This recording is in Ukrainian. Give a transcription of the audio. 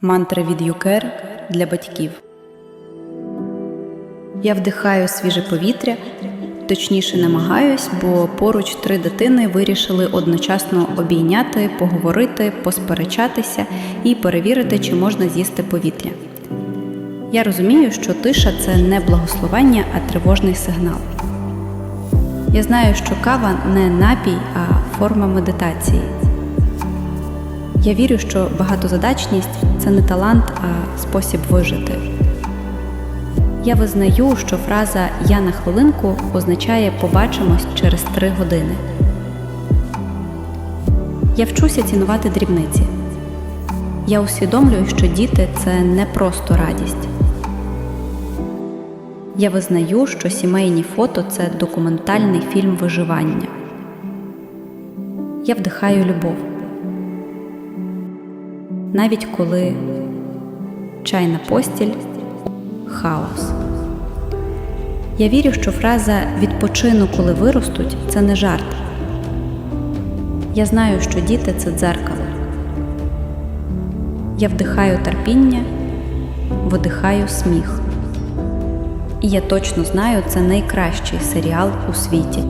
Мантра від Юкер для батьків. Я вдихаю свіже повітря, точніше намагаюсь, бо поруч три дитини вирішили одночасно обійняти, поговорити, посперечатися і перевірити, чи можна з'їсти повітря. Я розумію, що тиша це не благословення, а тривожний сигнал. Я знаю, що кава не напій, а форма медитації. Я вірю, що багатозадачність це не талант, а спосіб вижити. Я визнаю, що фраза Я на хвилинку означає побачимось через три години. Я вчуся цінувати дрібниці. Я усвідомлюю, що діти це не просто радість. Я визнаю, що сімейні фото це документальний фільм виживання. Я вдихаю любов. Навіть коли чайна постіль хаос. Я вірю, що фраза відпочину, коли виростуть це не жарт. Я знаю, що діти це дзеркало. Я вдихаю терпіння, видихаю сміх. І я точно знаю, це найкращий серіал у світі.